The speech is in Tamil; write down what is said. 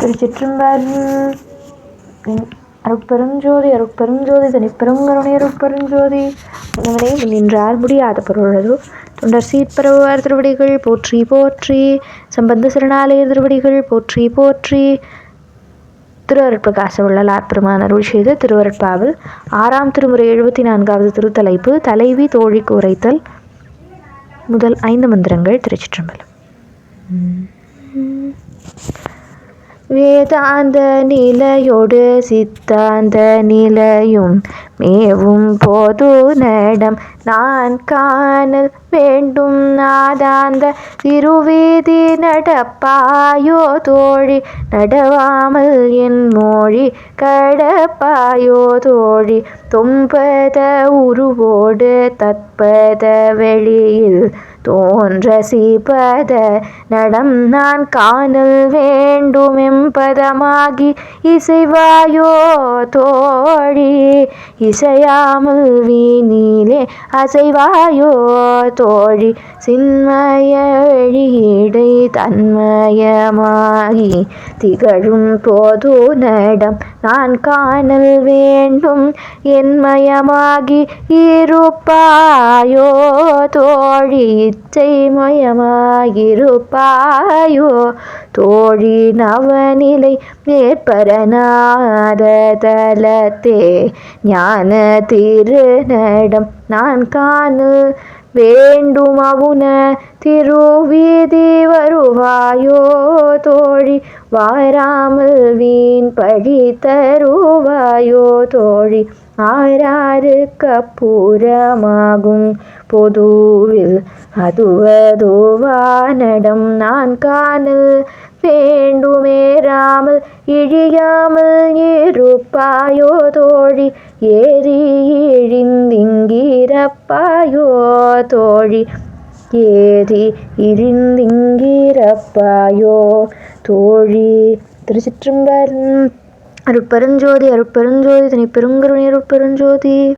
திருச்சிற்றம்பலம். அருட்பெருஞ்சோதி அருட்பெருஞ்சோதி தனிப்பெருங்கருணை அருட்பெருஞ்சோதி. உணவனே நின்றார் முடியாத பொருளதோ தொண்டர் சீப்பரவார் திருவடிகள் போற்றி போற்றி. சம்பந்த சரணாலய திருவடிகள் போற்றி போற்றி. திருவருட்பிரகாச உள்ளலார் பெருமான் அருள் செய்த திருவருட்பாவில். ஆறாம் திருமுறை எழுபத்தி நான்காவது திருத்தலைப்பு தலைவி தோழிக்கு உரைத்தல். முதல் ஐந்து மந்திரங்கள் திருச்சிற்றம்பலம். வேதாந்த நிலையோடு சித்தாந்த நிலையும் மேவும் போது நடம். நான் காணல் வேண்டும் நாதாந்த திருவீதி நடப்பாயோ தோழி. நடவாமல் என் மொழி கடப்பாயோ தோழி. தொம்பத உருவோடு தற்பத வெளியில் தோன்ற சீபத நடம். நான் காணல் வேண்டும் வேண்டுமெம்பதமாகி இசைவாயோ தோழி. വിഷയാമുൽ വീനി அசைவாயோ தோழி சின்மய வெளியீடை தன்மயமாகி திகழும் போது நடம் நான் காணல் வேண்டும். என்மயமாகி இருப்பாயோ தோழி இச்சைமயமாகிருப்பாயோ தோழி நவநிலை மேற்பரநாத தலத்தே ஞான திருநடம் நான் காணு வேண்டும் அவுன திருவீதி வருவாயோ தோழி. வாராமல் வீண் பழி தருவாயோ தோழி. ஆறாறு கப்பூரமாகும் பொதுவில் அதுவதுவானடம். நான் காணல் வேண்டுமேறாமல் இழியாமல் இருப்பாயோ தோழி? ஏறி இழிந்திங்கிறப்பாயோ தோழி? ஏறி இழிந்திங்கிறப்பாயோ தோழி? திருச்சிற்றம்பலம். அருட்பெருஞ்சோதி அருட்பெருஞ்சோதி தனி பெருங்கருணை அருட்பெருஞ்சோதி.